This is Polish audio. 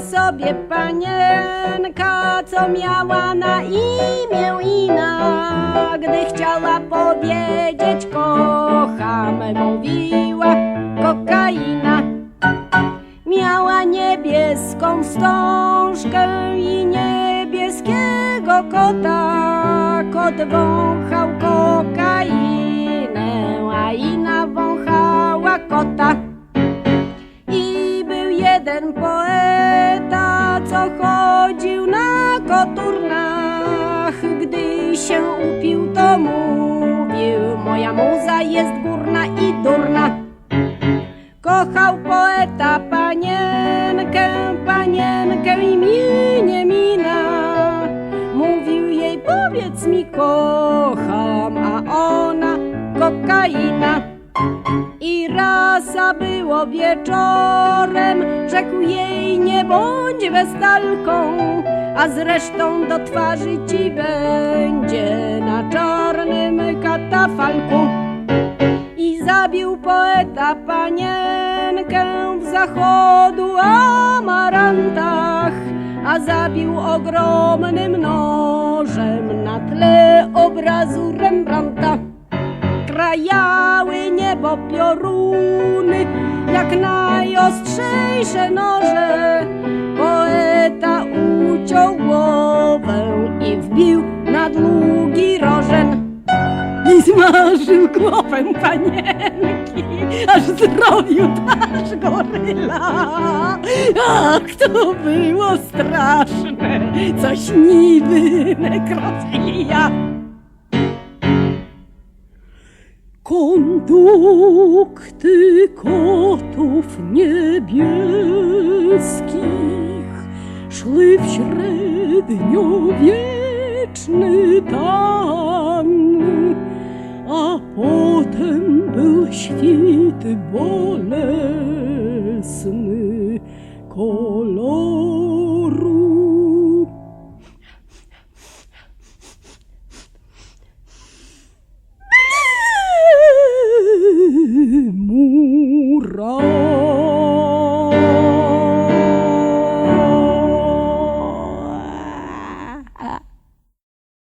sobie panienka, co miała na imię Ina. Gdy chciała powiedzieć kocham, mówiła kokaina. Miała niebieską wstążkę i niebieskiego kota. Kot wąchał jeden poeta, co chodził na koturnach. Gdy się upił, to mówił, moja muza jest górna i durna. Kochał poeta panienkę, panienkę imieniem Mina. Mówił jej, powiedz mi kocham, a ona kokaina. I rasa było wieczorem, rzekł jej nie bądź westalką, a zresztą do twarzy ci będzie na czarnym katafalku. I zabił poeta panienkę w zachodu amarantach, a zabił ogromnym nożem na tle obrazu Rembrandta krajały niebo pioruny, jak najostrzejsze noże. Poeta uciął głowę i wbił na długi rożen. I zmarzył głowę panienki, aż zrobił twarz goryla. Ach, to było straszne, coś niby nekrofilia. Kondukty kotów niebieskich. Szły w średniowieczny tan, a potem był świt bolesny koloru